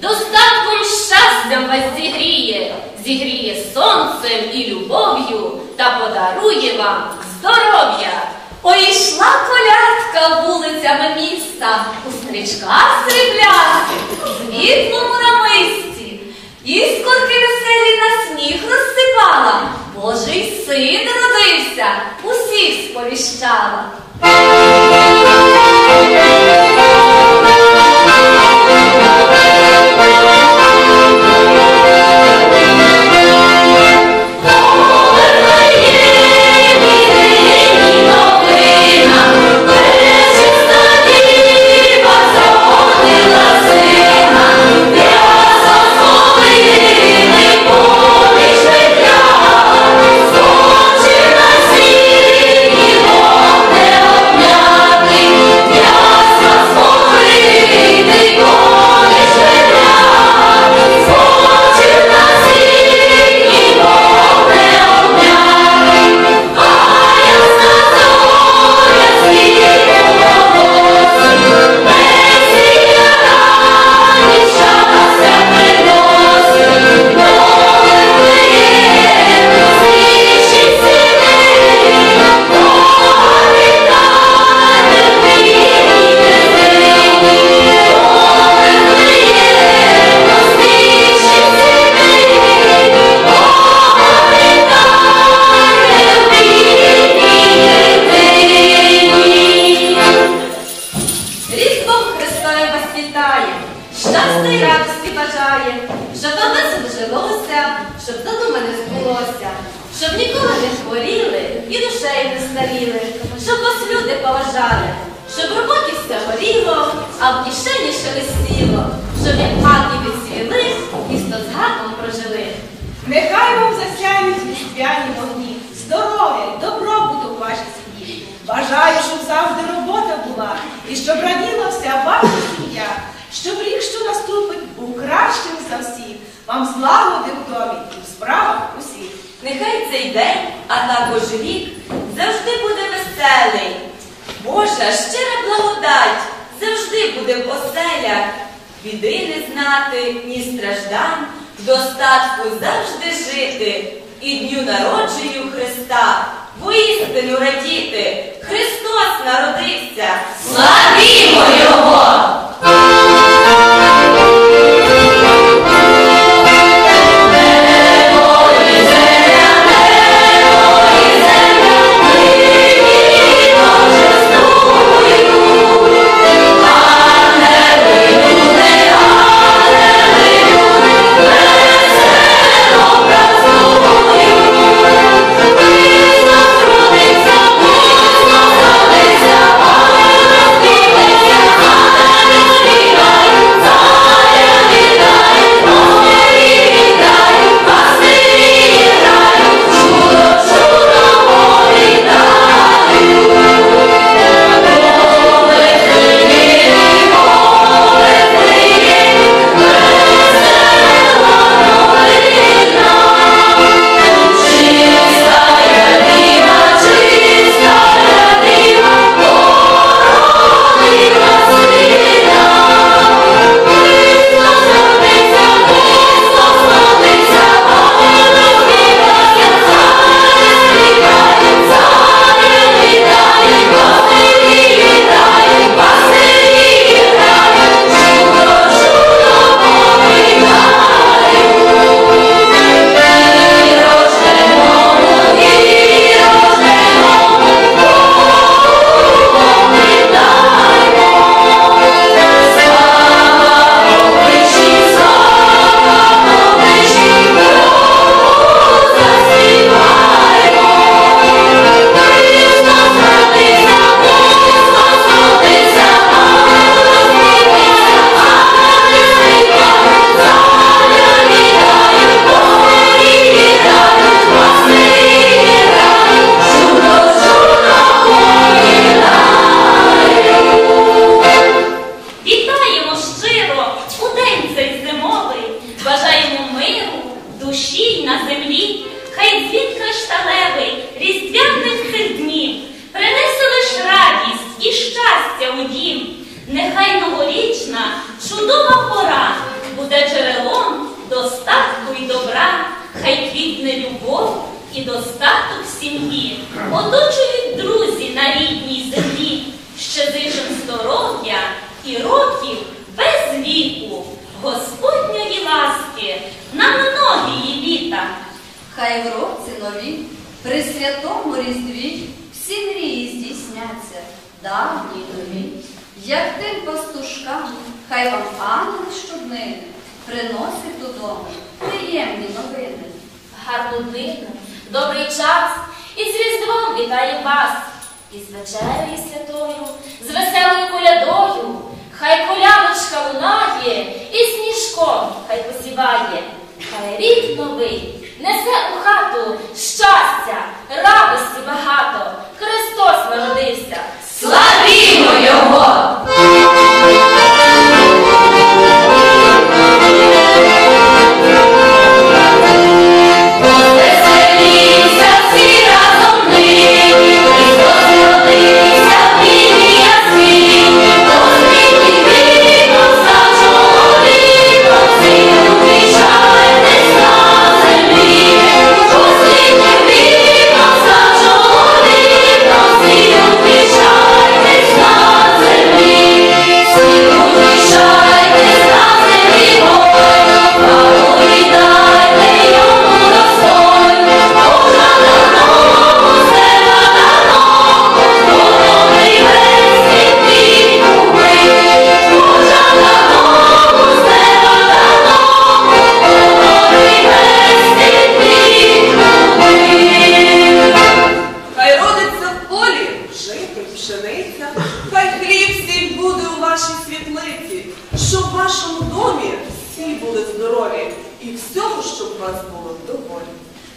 достатком щастям вас зігріє, зігріє сонцем і любов'ю та подарує вам здоров'я. Ой, йшла колядка вулицями міста, у стрічках сріблястих, світлому намисті, іскорки веселі на сніг розсипала, Божий син родився, усіх сповіщала. Поважали, щоб роботі все горіло, а в кишені шелестіло, щоб як маки відсвіли, місто з гаком прожили. Нехай вам засяють різдвяні вогні, здоров'я, добробуту в вашій сім'ї. Бажаю, щоб завжди робота була, і щоб раділа вся ваша сім'я, щоб рік, що наступить, був кращим за всіх. Вам злагоди в домі і в справах усіх. Нехай цей день, а також рік завжди буде веселий. Божа щира благодать завжди буде в оселях. Біди не знати, ні страждань, в достатку завжди жити. І дню народженню Христа воістину радіти. Христос народився. Славімо Його! сім'ї, оточує і з ваші світлиці, щоб в вашому домі всі були здорові і всього, щоб вас було доволі.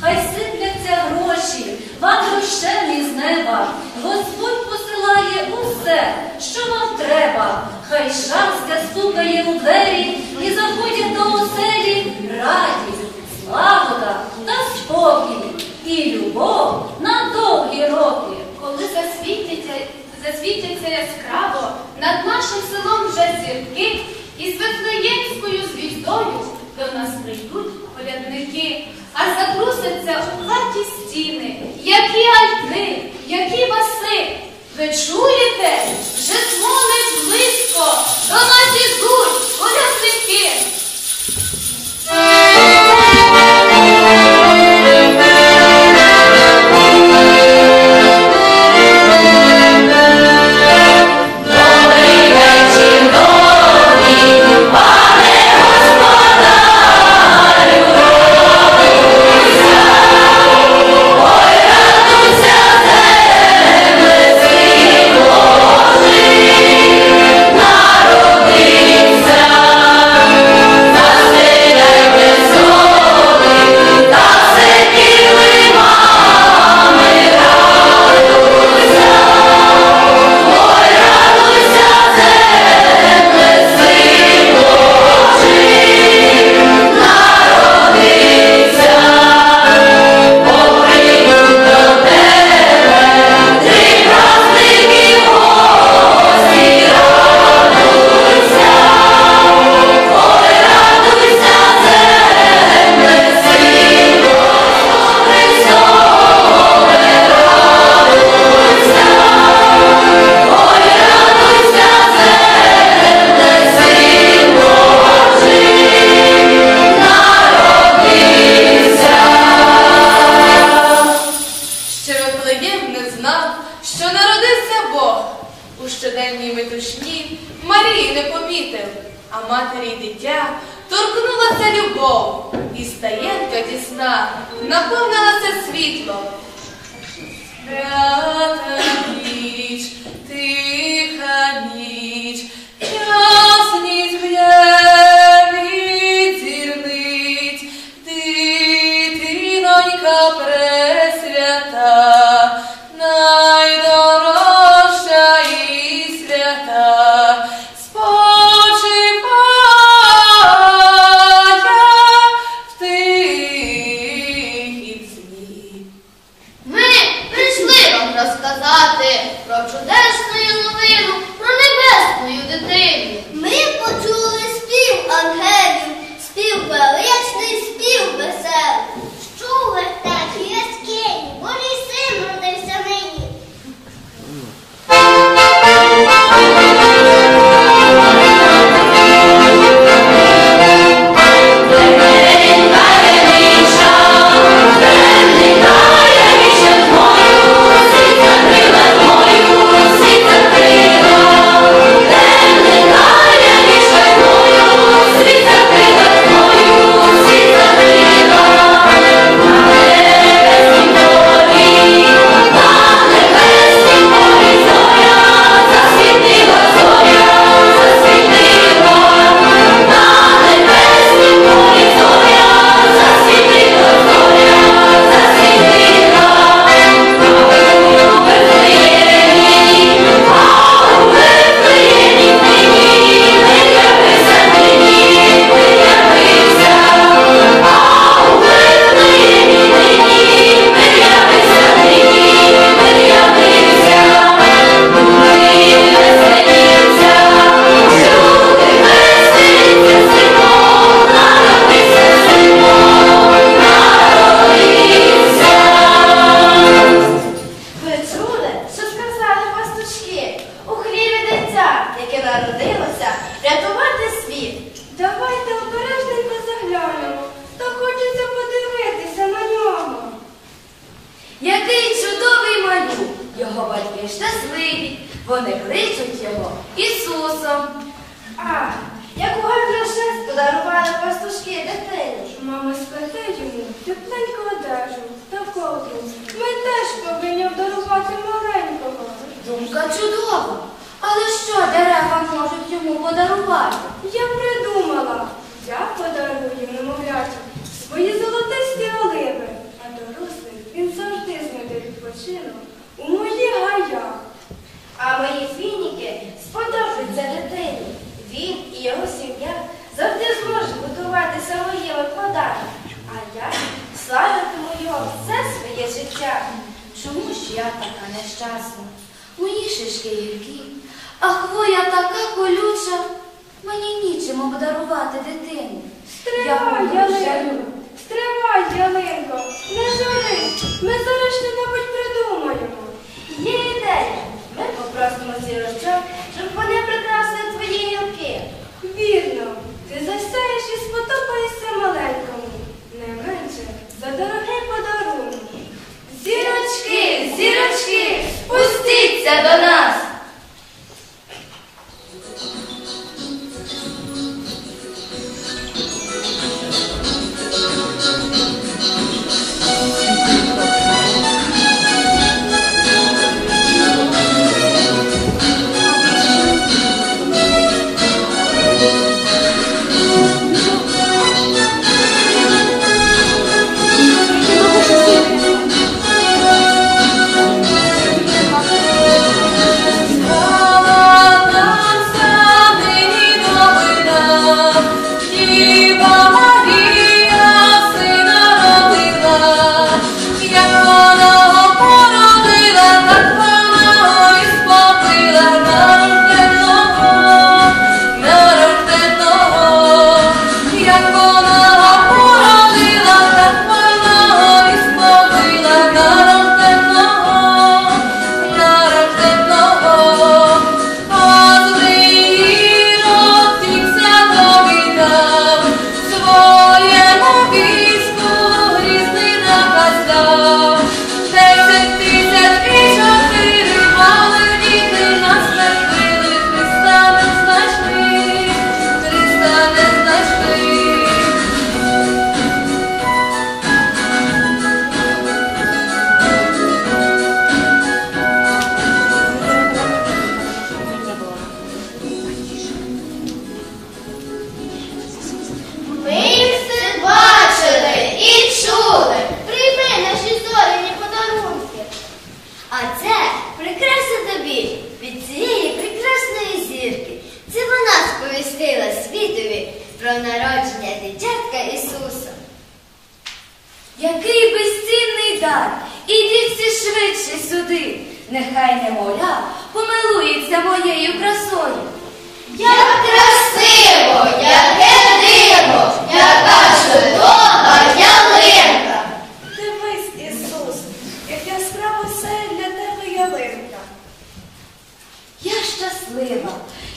Хай сипляться гроші, вам грошені з неба. Господь посилає усе, що вам треба. Хай щастя стукає у двері і заходять до оселі радість, славода та спокій і любов на довгі роки, коли засвітяться засвітяться яскраво над нашим селом вже зірки, і з Вифлеємською звіздою до нас прийдуть порядники, а затрусяться у хаті стіни, які альти, які баси. Ви чуєте?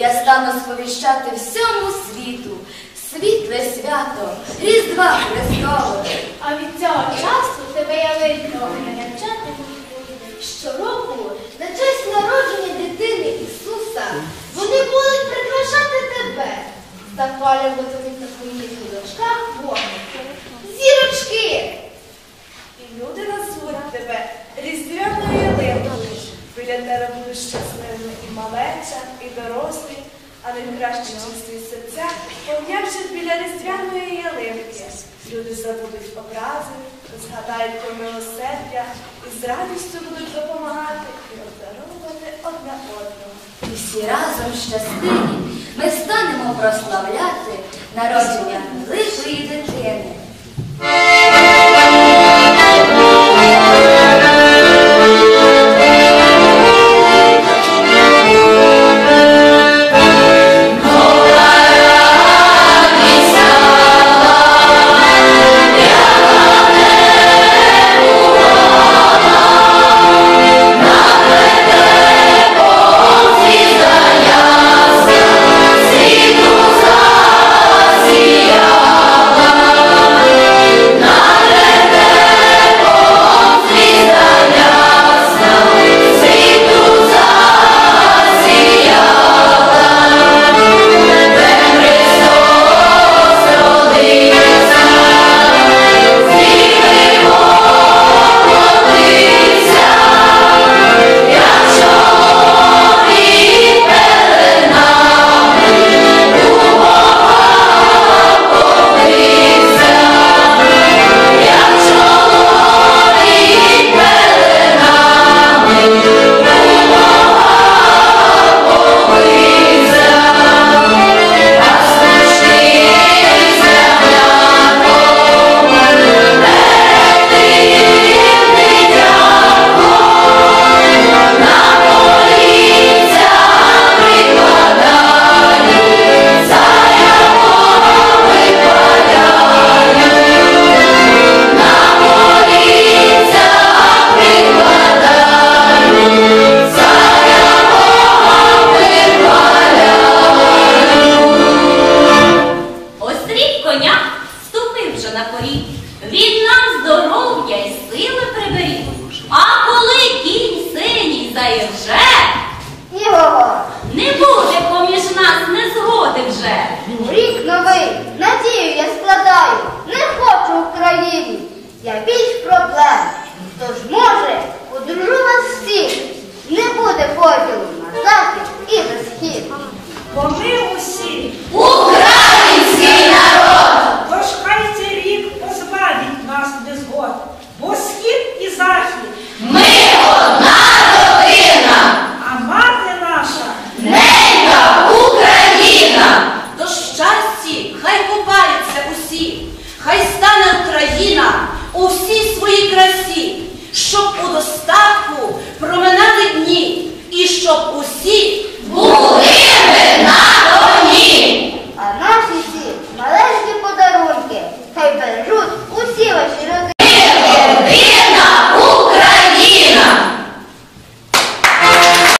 я стану сповіщати всьому світу світле свято, Різдва Христова. А від цього часу тебе я вирішила нарядчати щороку на честь народження дитини Ісуса. Вони будуть прикрашати тебе, запалюватимуть на твоїх дочках вогники, зірочки. І люди назвуть тебе різдвяною ялинкою. Біля тебе будуть щасливими і малеча, і дорослі, але в найкраще чисті серця пов'явшись біля різдвяної ялинки. Люди забудуть образи, згадають про милосердя і з радістю будуть допомагати і обдарувати одне одного. І всі разом щасливі ми станемо прославляти народження великої дитини.